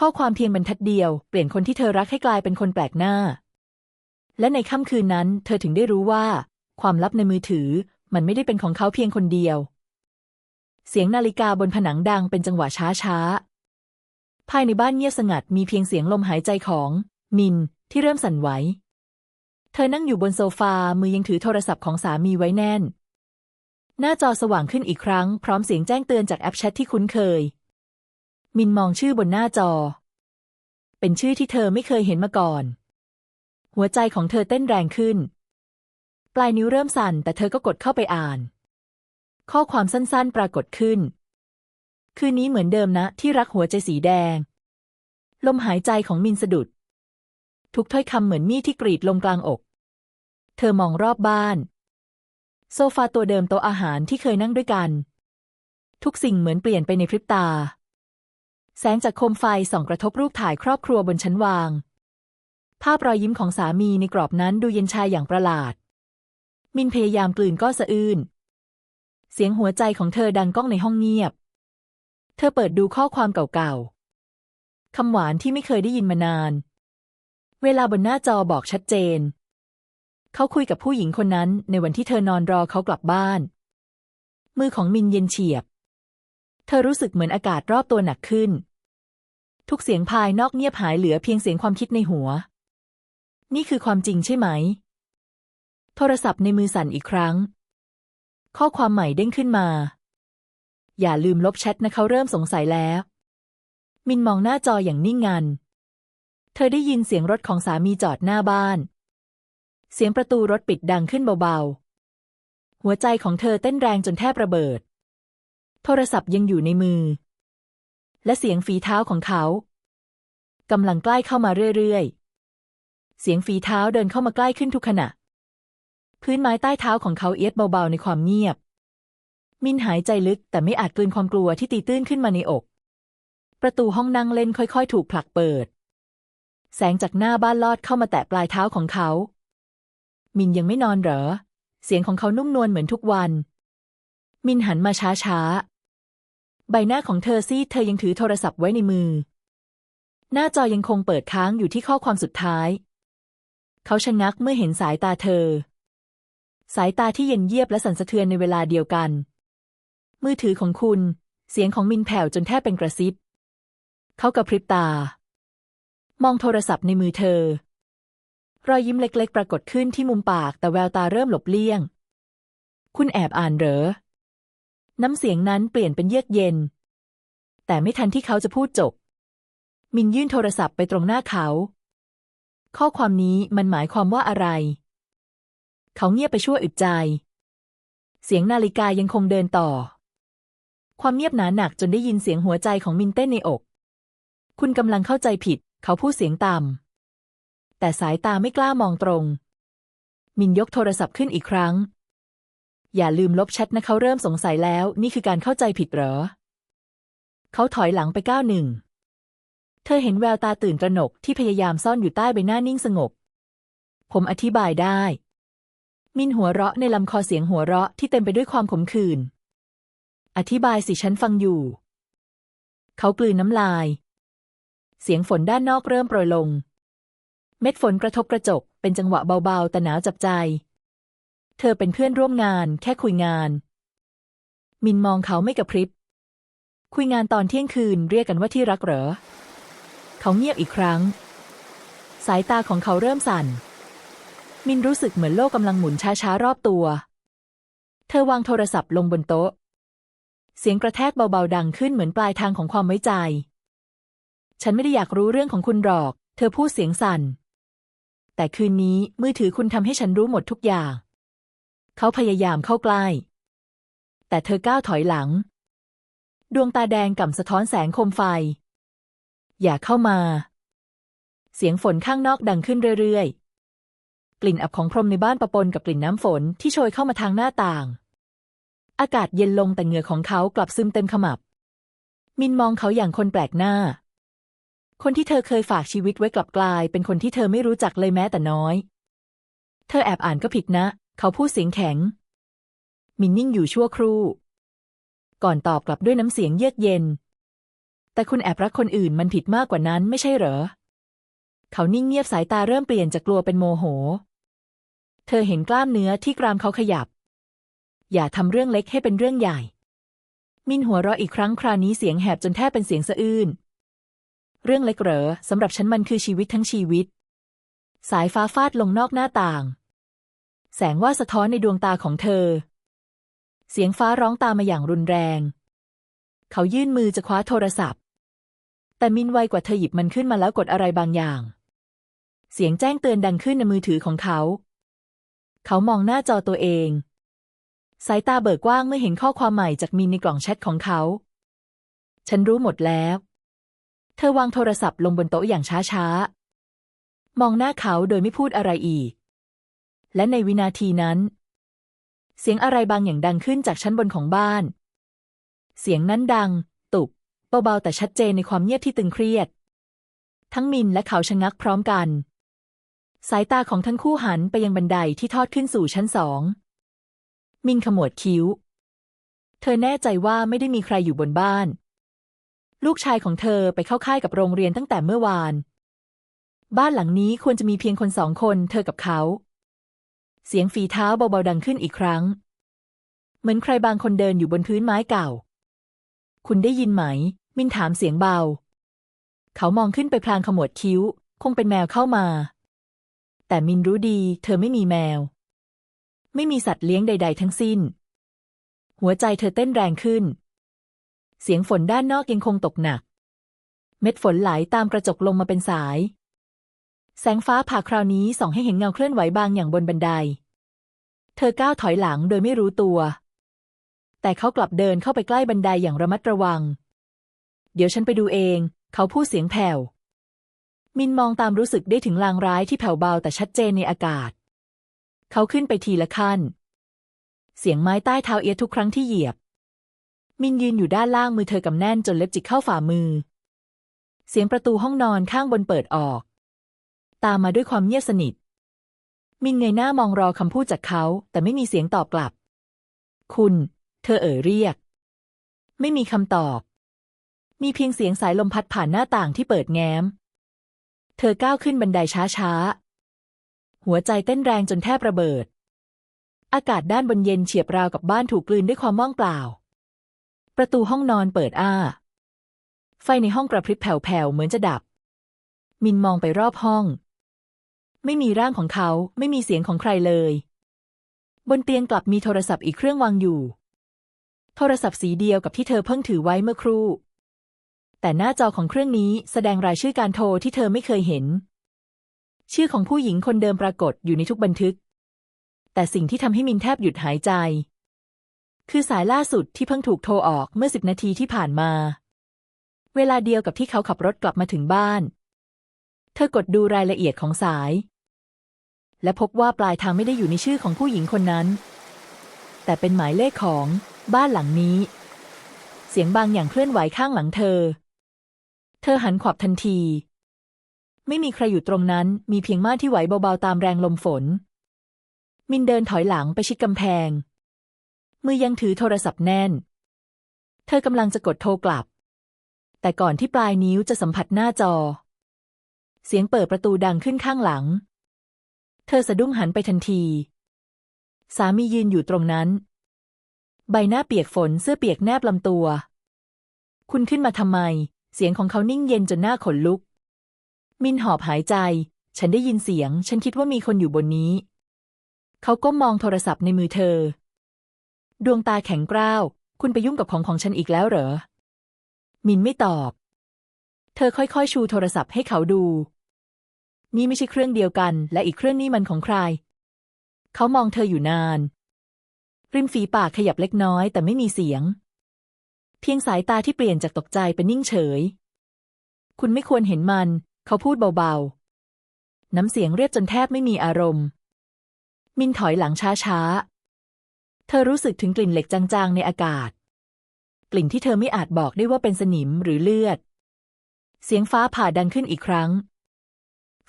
ข้อความเพียงบรรทัดเดียวเปลี่ยนคนที่เธอรักให้กลายเป็นคนแปลกหน้า และในค่ำคืนนั้น เธอถึงได้รู้ว่า ความลับในมือถือมันไม่ได้เป็นของเขาเพียงคนเดียว เสียงนาฬิกาบนผนังดังเป็นจังหวะช้าช้าๆภายในบ้านเงียบสงัดมีเพียงเสียงลมหายใจของ มินที่เริ่มสั่นไหว เธอนั่งอยู่บนโซฟา มือยังถือโทรศัพท์ของสามีไว้แน่น หน้าจอสว่างขึ้นอีกครั้ง พร้อมเสียงแจ้งเตือนจากแอปแชทที่คุ้นเคย มินมองชื่อบนหน้าจอ เป็นชื่อที่เธอไม่เคยเห็นมาก่อน หัวใจของเธอเต้นแรงขึ้น ปลายนิ้วเริ่มสั่น แต่เธอก็กดเข้าไปอ่าน ข้อความสั้นๆ ปรากฏขึ้น คืนนี้เหมือนเดิมนะ ที่รักหัวใจสีแดง ลมหายใจของมินสะดุด ทุกถ้อยคำเหมือนมีดที่กรีดลงกลางอก เธอมองรอบบ้าน โซฟาตัวเดิมโต๊ะอาหารที่เคยนั่งด้วยกัน ทุกสิ่งเหมือนเปลี่ยนไปในพริบตา แสงจากโคมไฟส่องกระทบรูปถ่ายครอบครัวบนชั้นวาง ภาพรอยยิ้มของสามีในกรอบนั้นดูเย็นชาอย่างประหลาด มินพยายามกลืนก็สะอื้น เสียงหัวใจของเธอดังก้องในห้องเงียบ เธอเปิดดูข้อความเก่าๆ คำหวานที่ไม่เคยได้ยินมานาน เวลาบนหน้าจอบอกชัดเจน เขาคุยกับผู้หญิงคนนั้นในวันที่เธอนอนรอเขากลับบ้าน มือของมินเย็นเฉียบ เธอรู้สึกเหมือนอากาศรอบตัวหนักขึ้น ทุกเสียงภายนอกเงียบหายเหลือเพียงเสียงความคิดในหัว นี่คือความจริงใช่ไหม โทรศัพท์ในมือสั่นอีกครั้ง ข้อความใหม่เด้งขึ้นมา อย่าลืมลบแชทนะเขาเริ่มสงสัยแล้ว มินมองหน้าจออย่างนิ่งงัน เธอได้ยินเสียงรถของสามีจอดหน้าบ้าน เสียงประตูรถปิดดังขึ้นเบาๆ หัวใจของเธอเต้นแรงจนแทบระเบิด โทรศัพท์ยังอยู่ในมือ และเสียงฝีเท้าของเขากำลังใกล้เข้ามาเรื่อยๆ เสียงฝีเท้าเดินเข้ามาใกล้ขึ้นทุกขณะ พื้นไม้ใต้เท้าของเขาเอียดเบาๆในความเงียบ มินหายใจลึกแต่ไม่อาจกลืนความกลัวที่ตีตื้นขึ้นมาในอก ประตูห้องนั่งเล่นค่อยๆ ถูกผลักเปิด แสงจากหน้าบ้านลอดเข้ามาแตะปลายเท้าของเขา มินยังไม่นอนเหรอ เสียงของเขานุ่มนวลเหมือนทุกวัน มินหันมาช้าๆ ใบหน้าของเธอซีดเธอยังถือโทรศัพท์ไว้ในมือ หน้าจอยังคงเปิดค้างอยู่ที่ข้อความสุดท้าย เขาชะงักเมื่อเห็นสายตาเธอ สายตาที่เย็นเยียบและสั่นสะเทือนในเวลาเดียวกัน มือถือของคุณ เสียงของมินแผ่วจนแทบเป็นกระซิบ เขากระพริบตา มองโทรศัพท์ในมือเธอ รอยยิ้มเล็ก ๆ ปรากฏขึ้นที่มุมปากแต่แววตาเริ่มหลบเลี่ยง คุณแอบอ่านเหรอ น้ำเสียงนั้นเปลี่ยนเป็นเยือกเย็น แต่ไม่ทันที่เขาจะพูดจบ มินยื่นโทรศัพท์ไปตรงหน้าเขา ข้อความนี้มันหมายความว่าอะไร เขาเงียบไปชั่วอึดใจ เสียงนาฬิกายังคงเดินต่อ ความเงียบหนาหนักจนได้ยินเสียงหัวใจของมินเต้นในอก คุณกำลังเข้าใจผิด เขาพูดเสียงต่ำแต่สายตาไม่กล้ามองตรง มินยกโทรศัพท์ขึ้นอีกครั้ง อย่าลืมลบแชทนะเขาเริ่มสงสัยแล้ว นี่คือการเข้าใจผิดเหรอ เขาถอยหลังไปก้าวหนึ่ง เธอเห็นแววตาตื่นตระหนกที่พยายามซ่อนอยู่ใต้ใบหน้านิ่งสงบ ผมอธิบายได้ มินหัวเราะในลำคอเสียงหัวเราะที่เต็มไปด้วยความขมขื่น อธิบายสิฉันฟังอยู่ เขากลืนน้ำลาย เสียงฝนด้านนอกเริ่มโปรยลง เม็ดฝนกระทบกระจกเป็นจังหวะเบาๆแต่หนาวจับใจ เธอเป็นเพื่อนร่วมงาน แค่คุยงาน มินมองเขาไม่กระพริบ คุยงานตอนเที่ยงคืนเรียกกันว่าที่รักเหรอ เขาเงียบอีกครั้ง สายตาของเขาเริ่มสั่น มินรู้สึกเหมือนโลกกำลังหมุนช้าๆรอบตัว เธอวางโทรศัพท์ลงบนโต๊ะ เสียงกระแทกเบาๆดังขึ้นเหมือนปลายทางของความไว้ใจ ฉันไม่ได้อยากรู้เรื่องของคุณหรอก เธอพูดเสียงสั่น แต่คืนนี้มือถือคุณทำให้ฉันรู้หมดทุกอย่าง เขาพยายามเข้าใกล้ แต่เธอก้าวถอยหลัง ดวงตาแดงก่ำสะท้อนแสงโคมไฟ อย่าเข้ามา เสียงฝนข้างนอกดังขึ้นเรื่อยๆ กลิ่นอับของพรมในบ้านปะปนกับกลิ่นน้ำฝนที่โชยเข้ามาทางหน้าต่าง อากาศเย็นลงแต่เหงื่อของเขากลับซึมเต็มขมับ มินมองเขาอย่างคนแปลกหน้า คนที่เธอเคยฝากชีวิตไว้กลับกลาย เป็นคนที่เธอไม่รู้จักเลยแม้แต่น้อย เธอแอบอ่านก็ผิดนะ เขาพูดเสียงแข็ง มินนิ่งอยู่ชั่วครู่ ก่อนตอบกลับด้วยน้ำเสียงเยือกเย็น แต่คุณแอบรักคนอื่นมันผิดมากกว่านั้นไม่ใช่เหรอ เขานิ่งเงียบสายตาเริ่มเปลี่ยนจากกลัวเป็นโมโห เธอเห็นกล้ามเนื้อที่กรามเขาขยับ อย่าทำเรื่องเล็กให้เป็นเรื่องใหญ่ มินหัวเราะอีกครั้งคราวนี้เสียงแหบจนแทบเป็นเสียงสะอื้นเรื่องเล็กเหรอสำหรับฉันมันคือชีวิตทั้งชีวิต สายฟ้าฟาดลงนอกหน้าต่าง แสงว่าสะท้อนในดวงตาของเธอ เสียงฟ้าร้องตามมาอย่างรุนแรง เขายื่นมือจะคว้าโทรศัพท์ แต่มินไวกว่าเธอหยิบมันขึ้นมาแล้วกดอะไรบางอย่าง เสียงแจ้งเตือนดังขึ้นในมือถือของเขา เขามองหน้าจอตัวเอง สายตาเบิกกว้างเมื่อเห็นข้อความใหม่จากมินในกล่องแชทของเขา ฉันรู้หมดแล้ว เธอวางโทรศัพท์ลงบนโต๊ะอย่างช้าๆ มองหน้าเขาโดยไม่พูดอะไรอีก และในวินาทีนั้น เสียงอะไรบางอย่างดังขึ้นจากชั้นบนของบ้าน เสียงนั้นดัง ตุบเบาๆแต่ชัดเจนในความเงียบที่ตึงเครียด ทั้งมินและเขาชะงักพร้อมกัน สายตาของทั้งคู่หันไปยังบันไดที่ทอดขึ้นสู่ชั้นสอง มินขมวดคิ้ว เธอแน่ใจว่าไม่ได้มีใครอยู่บนบ้าน ลูกชายของเธอไปเข้าค่ายกับโรงเรียนตั้งแต่เมื่อวาน บ้านหลังนี้ควรจะมีเพียงคนสองคน เธอกับเขา เสียงฝีเท้าเบาๆดังขึ้นอีกครั้ง เหมือนใครบางคนเดินอยู่บนพื้นไม้เก่า คุณได้ยินไหม มินถามเสียงเบา เขามองขึ้นไปพลางขมวดคิ้ว คงเป็นแมวเข้ามา แต่มินรู้ดี เธอไม่มีแมว ไม่มีสัตว์เลี้ยงใด ๆ ทั้งสิ้น หัวใจเธอเต้นแรงขึ้น เสียงฝนด้านนอกยังคงตกหนัก เม็ดฝนไหลตามกระจกลงมาเป็นสาย แสงฟ้าผ่าคราวนี้ส่องให้เห็นเงาเคลื่อนไหวบางอย่างบนบันได เธอก้าวถอยหลังโดยไม่รู้ตัว แต่เขากลับเดินเข้าไปใกล้บันไดอย่างระมัดระวัง เดี๋ยวฉันไปดูเอง เขาพูดเสียงแผ่ว มินมองตามรู้สึกได้ถึงลางร้ายที่แผ่วเบาแต่ชัดเจนในอากาศ เขาขึ้นไปทีละขั้น เสียงไม้ใต้เท้าเอียดทุกครั้งที่เหยียบ มินยืนอยู่ด้านล่างมือเธอกำแน่นจนเล็บจิกเข้าฝ่ามือ เสียงประตูห้องนอนข้างบนเปิดออก ตามมาด้วยความเงียบสนิท มินเงยหน้ามองรอคำพูดจากเขา แต่ไม่มีเสียงตอบกลับ คุณ เธอเอ่ยเรียก ไม่มีคำตอบ มีเพียงเสียงสายลมพัดผ่านหน้าต่างที่เปิดแง้ม เธอก้าวขึ้นบันไดช้าๆ หัวใจเต้นแรงจนแทบระเบิด อากาศด้านบนเย็นเฉียบราวกับบ้านถูกกลืนด้วยความว่างเปล่า ประตูห้องนอนเปิดอ้า ไฟในห้องกระพริบแผ่วๆ เหมือนจะดับมินมองไปรอบห้อง ไม่มีร่างของเขาไม่มีเสียงของใครเลย บนเตียงกลับมีโทรศัพท์อีกเครื่องวางอยู่ โทรศัพท์สีเดียวกับที่เธอเพิ่งถือไว้เมื่อครู่ แต่หน้าจอของเครื่องนี้แสดงรายชื่อการโทรที่เธอไม่เคยเห็น ชื่อของผู้หญิงคนเดิมปรากฏอยู่ในทุกบันทึก แต่สิ่งที่ทำให้มินแทบหยุดหายใจ คือสายล่าสุดที่เพิ่งถูกโทรออกเมื่อสิบนาทีที่ผ่านมา เวลาเดียวกับที่เขาขับรถกลับมาถึงบ้านเธอกดดูรายละเอียดของสาย และพบว่าปลายทางไม่ได้อยู่ในชื่อของผู้หญิงคนนั้น แต่เป็นหมายเลขของบ้านหลังนี้ เสียงบางอย่างเคลื่อนไหวข้างหลังเธอ เธอหันขวับทันที ไม่มีใครอยู่ตรงนั้น มีเพียงม่านที่ไหวเบาๆตามแรงลมฝน มินเดินถอยหลังไปชิดกำแพง มือยังถือโทรศัพท์แน่น เธอกำลังจะกดโทรกลับ แต่ก่อนที่ปลายนิ้วจะสัมผัสหน้าจอ เสียงเปิดประตูดังขึ้นข้างหลัง เธอสะดุ้งหันไปทันที สามียืนอยู่ตรงนั้น ใบหน้าเปียกฝนเสื้อเปียกแนบลำตัว คุณขึ้นมาทำไม เสียงของเขานิ่งเย็นจนหน้าขนลุก มินหอบหายใจ ฉันได้ยินเสียง ฉันคิดว่ามีคนอยู่บนนี้ เขาก้มมองโทรศัพท์ในมือเธอ ดวงตาแข็งกร้าว คุณไปยุ่งกับของของฉันอีกแล้วเหรอ มินไม่ตอบ เธอค่อยๆ ชูโทรศัพท์ให้เขาดู นี่ไม่ใช่เครื่องเดียวกัน และอีกเครื่องนี้มันของใคร เขามองเธออยู่นาน ริมฝีปากขยับเล็กน้อยแต่ไม่มีเสียง เพียงสายตาที่เปลี่ยนจากตกใจเป็นนิ่งเฉย คุณไม่ควรเห็นมัน เขาพูดเบาๆ น้ำเสียงเรียบจนแทบไม่มีอารมณ์ มินถอยหลังช้าๆ เธอรู้สึกถึงกลิ่นเหล็กจางๆ ในอากาศ กลิ่นที่เธอไม่อาจบอกได้ว่าเป็นสนิมหรือเลือด เสียงฟ้าผ่าดังขึ้นอีกครั้ง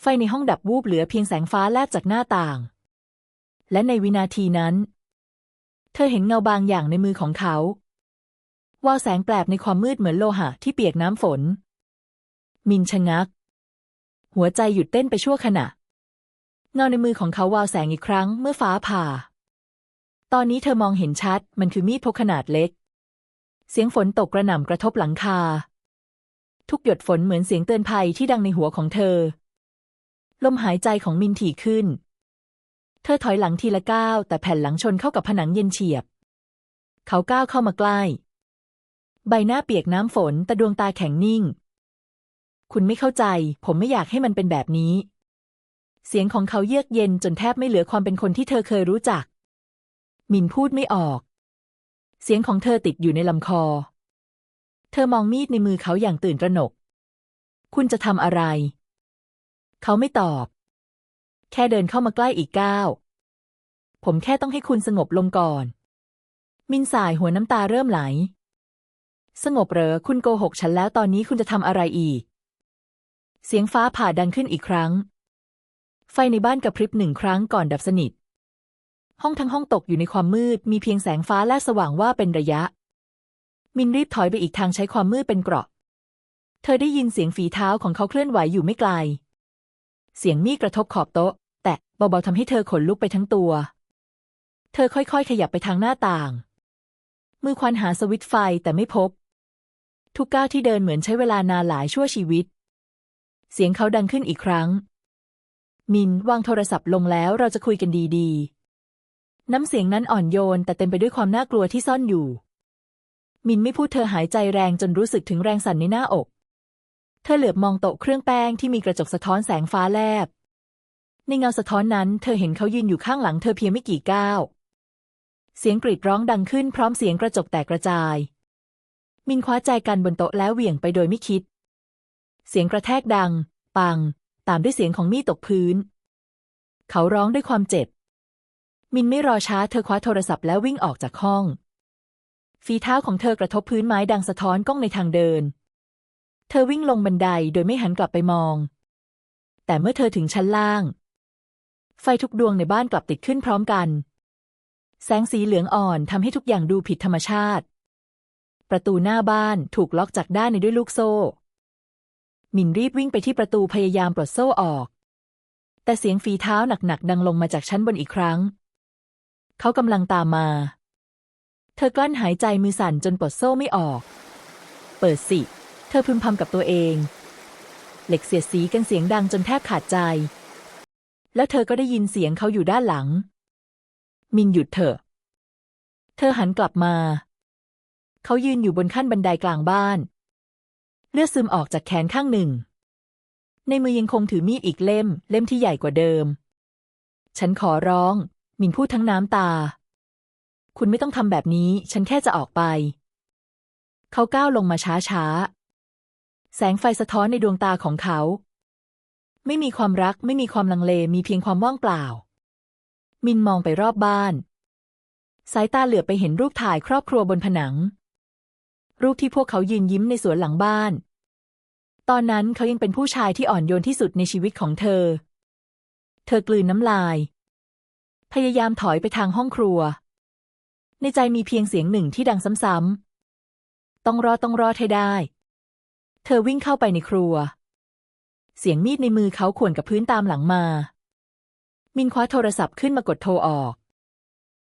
ไฟในห้องดับวูบเหลือเพียงแสงฟ้าแลบจากหน้าต่าง และในวินาทีนั้น เธอเห็นเงาบางอย่างในมือของเขาวาวแสงแปลบในความมืดเหมือนโลหะที่เปียกน้ำฝน มินชะงัก หัวใจหยุดเต้นไปชั่วขณะ เงาในมือของเขาวาวแสงอีกครั้งเมื่อฟ้าผ่า ตอนนี้เธอมองเห็นชัด มันคือมีดพกขนาดเล็ก เสียงฝนตกกระหน่ำกระทบหลังคา ทุกหยดฝนเหมือนเสียงเตือนภัยที่ดังในหัวของเธอ ลมหายใจของมินถี่ขึ้น เธอถอยหลังทีละก้าวแต่แผ่นหลังชนเข้ากับผนังเย็นเฉียบ เขาก้าวเข้ามาใกล้ ใบหน้าเปียกน้ำฝนแต่ดวงตาแข็งนิ่ง คุณไม่เข้าใจ ผมไม่อยากให้มันเป็นแบบนี้ เสียงของเขาเยือกเย็นจนแทบไม่เหลือความเป็นคนที่เธอเคยรู้จัก มินพูดไม่ออก เสียงของเธอติดอยู่ในลำคอ เธอมองมีดในมือเขาอย่างตื่นตระหนก คุณจะทำอะไร เขาไม่ตอบ แค่เดินเข้ามาใกล้อีกก้าวผมแค่ต้องให้คุณสงบลงก่อน มินสายหัวน้ำตาเริ่มไหล สงบเหรอคุณโกหกฉันแล้วตอนนี้คุณจะทำอะไรอีก เสียงฟ้าผ่าดังขึ้นอีกครั้ง ไฟในบ้านกระพริบหนึ่งครั้งก่อนดับสนิท ห้องทั้งห้องตกอยู่ในความมืด มีเพียงแสงฟ้าแลบสว่างว่าเป็นระยะ มินรีบถอยไปอีกทางใช้ความมืดเป็นเกราะ เธอได้ยินเสียงฝีเท้าของเขาเคลื่อนไหวอยู่ไม่ไกล เสียงมีดกระทบขอบโต๊ะ แตะเบาๆทำให้เธอขนลุกไปทั้งตัว เธอค่อยๆ ขยับไปทางหน้าต่าง มือควันหาสวิตไฟแต่ไม่พบ ทุกก้าวที่เดินเหมือนใช้เวลานานหลายชั่วชีวิต เสียงเขาดังขึ้นอีกครั้ง มินวางโทรศัพท์ลงแล้วเราจะคุยกันดีๆ น้ำเสียงนั้นอ่อนโยนแต่เต็มไปด้วยความน่ากลัวที่ซ่อนอยู่ มินไม่พูดเธอหายใจแรงจนรู้สึกถึงแรงสั่นในหน้าอก เธอเหลือบมองโต๊ะเครื่องแป้งที่มีกระจกสะท้อนแสงฟ้าแลบ ในเงาสะท้อนนั้น เธอเห็นเขายืนอยู่ข้างหลังเธอเพียงไม่กี่ก้าว เสียงกรีดร้องดังขึ้นพร้อมเสียงกระจกแตกกระจาย มินคว้าใจกันบนโต๊ะแล้วเหวี่ยงไปโดยไม่คิด เสียงกระแทกดัง ปัง ตามด้วยเสียงของมีดตกพื้น เขาร้องด้วยความเจ็บ มินไม่รอช้าเธอคว้าโทรศัพท์แล้ววิ่งออกจากห้อง ฝีเท้าของเธอกระทบพื้นไม้ดังสะท้อนก้องในทางเดิน เธอวิ่งลงบันไดโดยไม่หันกลับไปมอง แต่เมื่อเธอถึงชั้นล่าง ไฟทุกดวงในบ้านกลับติดขึ้นพร้อมกัน แสงสีเหลืองอ่อนทำให้ทุกอย่างดูผิดธรรมชาติ ประตูหน้าบ้านถูกล็อกจากด้านในด้วยลูกโซ่ มินรีบวิ่งไปที่ประตูพยายามปลดโซ่ออก แต่เสียงฝีเท้าหนักๆดังลงมาจากชั้นบนอีกครั้ง เขากำลังตามมา เธอกลั้นหายใจมือสั่นจนปลดโซ่ไม่ออก เปิดสิ ธอพึมพำกับตัวเอง เหล็กเสียดสีกันเสียงดังจนแทบขาดใจ แล้วเธอก็ได้ยินเสียงเขาอยู่ด้านหลัง มินหยุดเถอะ เธอหันกลับมา เขายืนอยู่บนขั้นบันไดกลางบ้าน เลือดซึมออกจากแขนข้างหนึ่ง ในมือยังคงถือมีดอีกเล่ม เล่มที่ใหญ่กว่าเดิม ฉันขอร้อง มินพูดทั้งน้ำตา คุณไม่ต้องทำแบบนี้ ฉันแค่จะออกไป เขาก้าวลงมาช้าๆ แสงไฟสะท้อนในดวงตาของเขา ไม่มีความรักไม่มีความลังเลมีเพียงความว่างเปล่า มินมองไปรอบบ้าน สายตาเหลือบไปเห็นรูปถ่ายครอบครัวบนผนัง รูปที่พวกเขายืนยิ้มในสวนหลังบ้าน ตอนนั้นเขายังเป็นผู้ชายที่อ่อนโยนที่สุดในชีวิตของเธอ เธอกลืนน้ำลาย พยายามถอยไปทางห้องครัว ในใจมีเพียงเสียงหนึ่งที่ดังซ้ำๆต้องรอดต้องรอดให้ได้ เธอวิ่งเข้าไปในครัว เสียงมีดในมือเขาข่วนกับพื้นตามหลังมา มินคว้าโทรศัพท์ขึ้นมากดโทรออก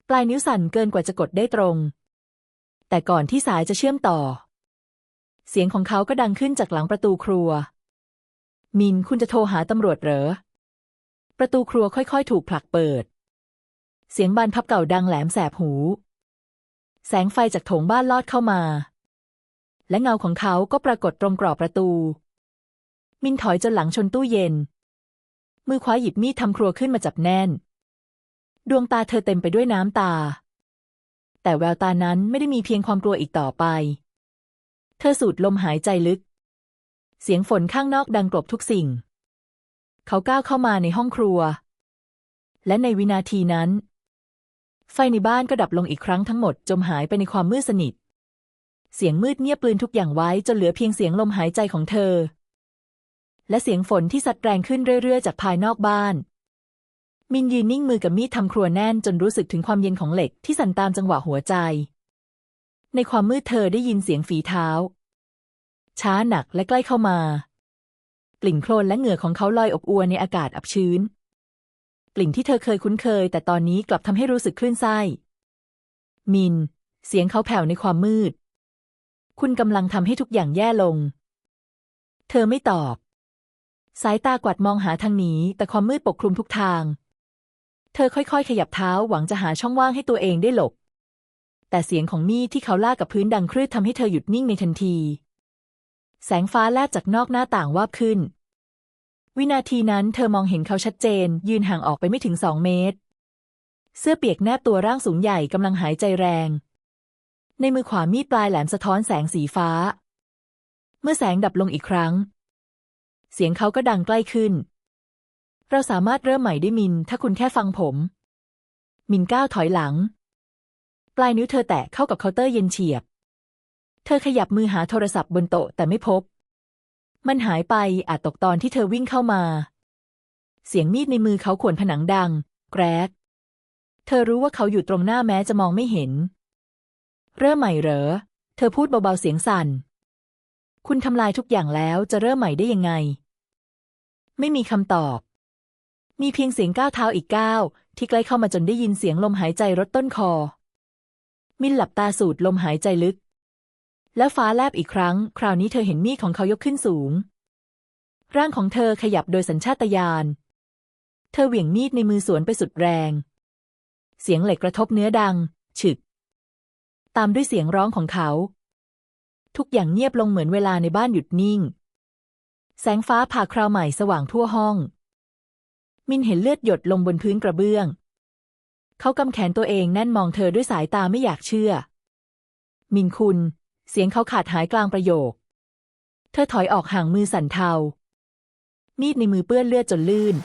ปลายนิ้วสั่นเกินกว่าจะกดได้ตรง แต่ก่อนที่สายจะเชื่อมต่อ เสียงของเขาก็ดังขึ้นจากหลังประตูครัว มินคุณจะโทรหาตำรวจเหรอ ประตูครัวค่อยๆ ถูกผลักเปิด เสียงบานพับเก่าดังแหลมแสบหู แสงไฟจากโถงบ้านลอดเข้ามา และเงาของเขาก็ปรากฏตรงกรอบประตู มินถอยจนหลังชนตู้เย็น มือขวาหยิบมีดทำครัวขึ้นมาจับแน่น ดวงตาเธอเต็มไปด้วยน้ำตา แต่แววตานั้นไม่ได้มีเพียงความกลัวอีกต่อไป เธอสูดลมหายใจลึก เสียงฝนข้างนอกดังกลบทุกสิ่ง เขาก้าวเข้ามาในห้องครัว และในวินาทีนั้น ไฟในบ้านก็ดับลงอีกครั้งทั้งหมดจมหายไปในความมืดสนิท เสียงมืดเงียบปลืนทุกอย่างไว้จนเหลือเพียงเสียงลมหายใจของเธอ และเสียงฝนที่สัดแรงขึ้นเรื่อยๆ จากภายนอกบ้าน มินยืนนิ่งมือกับมีดทำครัวแน่นจนรู้สึกถึงความเย็นของเหล็กที่สั่นตามจังหวะหัวใจ ในความมืดเธอได้ยินเสียงฝีเท้า ช้าหนักและใกล้เข้ามากลิ่นโคลนและเหงื่อของเขาลอยอบอวนในอากาศอับชื้น กลิ่นที่เธอเคยคุ้นเคย แต่ตอนนี้กลับทำให้รู้สึกคลื่นไส้ มิน เสียงเขาแผ่วในความมืด คุณกำลังทำให้ทุกอย่างแย่ลง เธอไม่ตอบ สายตากวัดมองหาทางหนีแต่ความมืดปกคลุมทุกทาง เธอค่อยๆ ขยับเท้าหวังจะหาช่องว่างให้ตัวเองได้หลบ แต่เสียงของมีดที่เขาลากกับพื้นดังครืดทำให้เธอหยุดนิ่งในทันที แสงฟ้าแลบจากนอกหน้าต่างวาบขึ้น วินาทีนั้นเธอมองเห็นเขาชัดเจน ยืนห่างออกไปไม่ถึงสองเมตร เสื้อเปียกแนบตัวร่างสูงใหญ่กำลังหายใจแรง ในมือขวามีดปลายแหลมสะท้อนแสงสีฟ้า เมื่อแสงดับลงอีกครั้ง เสียงเขาก็ดังใกล้ขึ้น เราสามารถเริ่มใหม่ได้มิน ถ้าคุณแค่ฟังผม มินก้าวถอยหลัง ปลายนิ้วเธอแตะเข้ากับเคาน์เตอร์เย็นเฉียบ เธอขยับมือหาโทรศัพท์บนโต๊ะแต่ไม่พบ มันหายไปอาจตกตอนที่เธอวิ่งเข้ามา เสียงมีดในมือเขาข่วนผนังดัง แกรกเธอรู้ว่าเขาอยู่ตรงหน้าแม้จะมองไม่เห็น เริ่มใหม่เหรอ เธอพูดเบาๆเสียงสั่น คุณทำลายทุกอย่างแล้วจะเริ่มใหม่ได้ยังไง ไม่มีคำตอบ มีเพียงเสียงก้าวเท้าอีกก้าวที่ใกล้เข้ามาจนได้ยินเสียงลมหายใจรดต้นคอ มินหลับตาสูดลมหายใจลึก แล้วฟ้าแลบอีกครั้ง คราวนี้เธอเห็นมีดของเขายกขึ้นสูง ร่างของเธอขยับโดยสัญชาตญาณ เธอเหวี่ยงมีดในมือสวนไปสุดแรง เสียงเหล็กกระทบเนื้อดัง ฉึก ตามด้วยเสียงร้องของเขา ทุกอย่างเงียบลงเหมือนเวลาในบ้านหยุดนิ่ง แสงฟ้าผ่าคราวใหม่สว่างทั่วห้อง มินเห็นเลือดหยดลงบนพื้นกระเบื้อง เขากำแขนตัวเองแน่นมองเธอด้วยสายตาไม่อยากเชื่อ มินคุณ เสียงเขาขาดหายกลางประโยค เธอถอยออกห่างมือสั่นเทา มีดในมือเปื้อนเลือดจนลื่น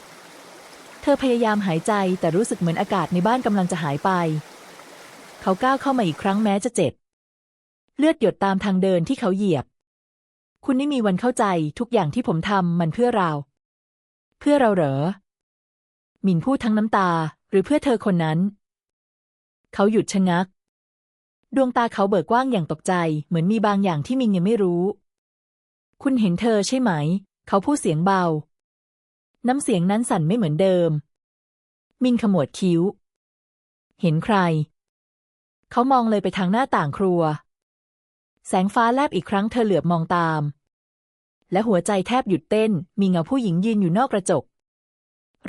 เธอพยายามหายใจแต่รู้สึกเหมือนอากาศในบ้านกำลังจะหายไป เขาก้าวเข้ามาอีกครั้งแม้จะเจ็บ เลือดหยดตามทางเดินที่เขาเหยียบ คุณไม่มีวันเข้าใจทุกอย่างที่ผมทำมันเพื่อเรา เพื่อเราเหรอมินพูดทั้งน้ำตา หรือเพื่อเธอคนนั้น เขาหยุดชะงัก ดวงตาเขาเบิกกว้างอย่างตกใจ เหมือนมีบางอย่างที่มินยังไม่รู้ คุณเห็นเธอใช่ไหม เขาพูดเสียงเบา น้ำเสียงนั้นสั่นไม่เหมือนเดิม มินขมวดคิ้ว เห็นใคร เขามองเลยไปทางหน้าต่างครัว แสงฟ้าแลบอีกครั้งเธอเหลือบมองตาม และหัวใจแทบหยุดเต้น มีเงาผู้หญิงยืนอยู่นอกกระจก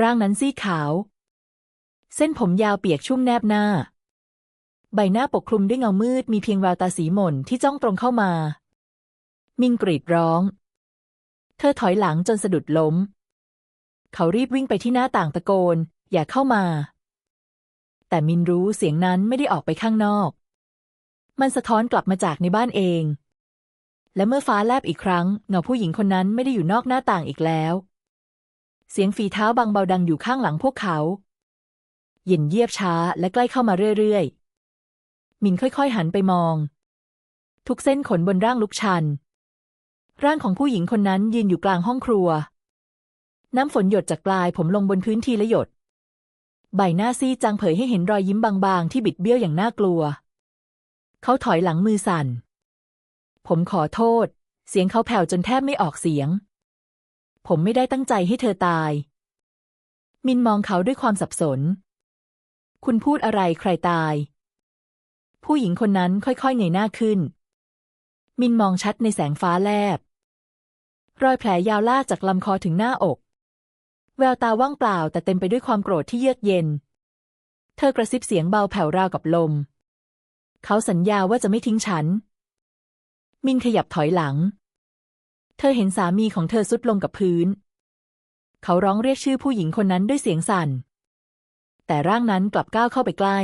ร่างนั้นซีขาว เส้นผมยาวเปียกชุ่มแนบหน้า ใบหน้าปกคลุมด้วยเงามืดมีเพียงแววตาสีหม่นที่จ้องตรงเข้ามา มินกรีดร้อง เธอถอยหลังจนสะดุดล้ม เขารีบวิ่งไปที่หน้าต่างตะโกน อย่าเข้ามา แต่มินรู้เสียงนั้นไม่ได้ออกไปข้างนอก มันสะท้อนกลับมาจากในบ้านเอง และเมื่อฟ้าแลบอีกครั้งเงาผู้หญิงคนนั้นไม่ได้อยู่นอกหน้าต่างอีกแล้ว เสียงฝีเท้าบางเบาดังอยู่ข้างหลังพวกเขา เย็นเยียบช้าและใกล้เข้ามาเรื่อยๆ มินค่อยๆหันไปมอง ทุกเส้นขนบนร่างลุกชัน ร่างของผู้หญิงคนนั้นยืนอยู่กลางห้องครัว น้ำฝนหยดจากปลายผมลงบนพื้นทีละหยด ใบหน้าซีดจางเผยให้เห็นรอยยิ้มบางๆ ที่บิดเบี้ยวอย่างน่ากลัว เขาถอยหลังมือสั่น ผมขอโทษ เสียงเขาแผ่วจนแทบไม่ออกเสียง ผมไม่ได้ตั้งใจให้เธอตาย มินมองเขาด้วยความสับสน คุณพูดอะไรใครตาย ผู้หญิงคนนั้นค่อยๆเงยหน้าขึ้น มินมองชัดในแสงฟ้าแลบ รอยแผลยาวลากจากลำคอถึงหน้าอก แววตาว่างเปล่าแต่เต็มไปด้วยความโกรธที่เยือกเย็น เธอกระซิบเสียงเบาแผ่วราวกับลม เขาสัญญาว่าจะไม่ทิ้งฉัน มินขยับถอยหลัง เธอเห็นสามีของเธอสุดลงกับพื้น เขาร้องเรียกชื่อผู้หญิงคนนั้นด้วยเสียงสั่น แต่ร่างนั้นกลับก้าวเข้าไปใกล้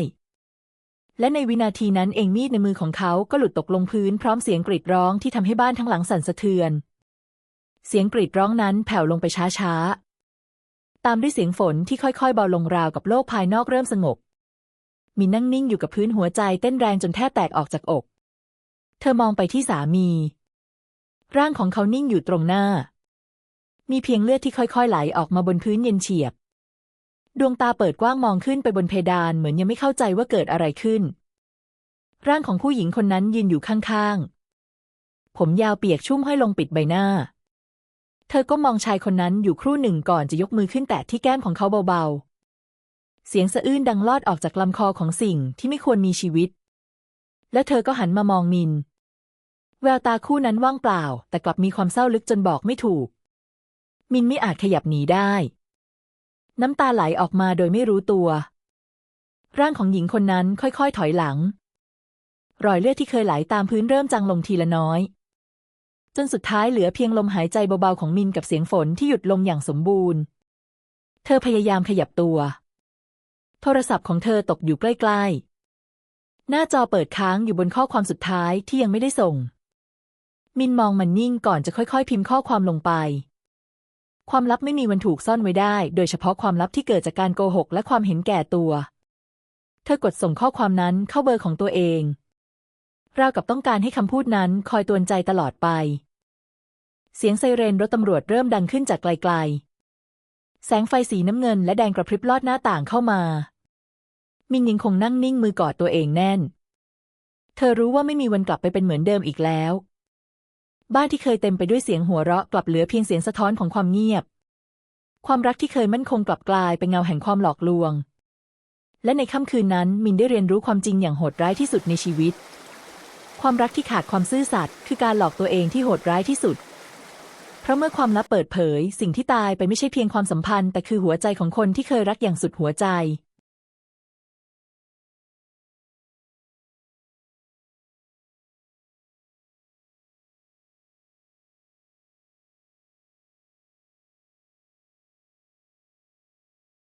และในวินาทีนั้นเองมีดในมือของเขาก็หลุดตกลงพื้นพร้อมเสียงกรีดร้องที่ทำให้บ้านทั้งหลังสั่นสะเทือน เสียงกรีดร้องนั้นแผ่วลงไปช้าๆ ตามด้วยเสียงฝนที่ค่อยๆเบาลงราวกับโลกภายนอกเริ่มสงบมีนั่งนิ่งอยู่กับพื้นหัวใจเต้นแรงจนแทบแตกออกจากอก เธอมองไปที่สามี ร่างของเขานิ่งอยู่ตรงหน้า มีเพียงเลือดที่ค่อยๆไหลออกมาบนพื้นเย็นเฉียบ ดวงตาเปิดกว้างมองขึ้นไปบนเพดานเหมือนยังไม่เข้าใจว่าเกิดอะไรขึ้น ร่างของผู้หญิงคนนั้นยืนอยู่ข้างๆ ผมยาวเปียกชุ่มห้อยลงปิดใบหน้า เธอก็มองชายคนนั้นอยู่ครู่หนึ่งก่อนจะยกมือขึ้นแตะที่แก้มของเขาเบาๆ เสียงสะอื้นดังลอดออกจากลำคอของสิ่งที่ไม่ควรมีชีวิต และเธอก็หันมามองมิน แววตาคู่นั้นว่างเปล่า แต่กลับมีความเศร้าลึกจนบอกไม่ถูก มินไม่อาจขยับหนีได้ น้ำตาไหลออกมาโดยไม่รู้ตัว ร่างของหญิงคนนั้นค่อยๆ ถอยหลัง รอยเลือดที่เคยไหลตามพื้นเริ่มจางลงทีละน้อย จนสุดท้ายเหลือเพียงลมหายใจเบาๆของมินกับเสียงฝนที่หยุดลงอย่างสมบูรณ์ เธอพยายามขยับตัว โทรศัพท์ของเธอตกอยู่ใกล้ๆ หน้าจอเปิดค้างอยู่บนข้อความสุดท้ายที่ยังไม่ได้ส่ง มินมองมันนิ่งก่อนจะค่อยๆ พิมพ์ข้อความลงไป ความลับไม่มีวันถูกซ่อนไว้ได้ โดยเฉพาะความลับที่เกิดจากการโกหกและความเห็นแก่ตัว เธอกดส่งข้อความนั้นเข้าเบอร์ของตัวเอง ราวกับต้องการให้คำพูดนั้นคอยตวนใจตลอดไป เสียงไซเรนรถตำรวจเริ่มดังขึ้นจากไกลๆ แสงไฟสีน้ำเงินและแดงกระพริบลอดหน้าต่างเข้ามา มินยังคงนั่งนิ่งมือกอดตัวเองแน่น เธอรู้ว่าไม่มีวันกลับไปเป็นเหมือนเดิมอีกแล้ว บ้านที่เคยเต็มไปด้วยเสียงหัวเราะกลับเหลือเพียงเสียงสะท้อนของความเงียบ ความรักที่เคยมั่นคงกลับกลายเป็นเงาแห่งความหลอกลวง และในค่ำคืนนั้นมินได้เรียนรู้ความจริงอย่างโหดร้ายที่สุดในชีวิต ความรักที่ขาดความซื่อสัตย์คือการหลอกตัวเองที่โหดร้ายที่สุด เพราะเมื่อความลับเปิดเผย สิ่งที่ตายไปไม่ใช่เพียงความสัมพันธ์ แต่คือหัวใจของคนที่เคยรักอย่างสุดหัวใจ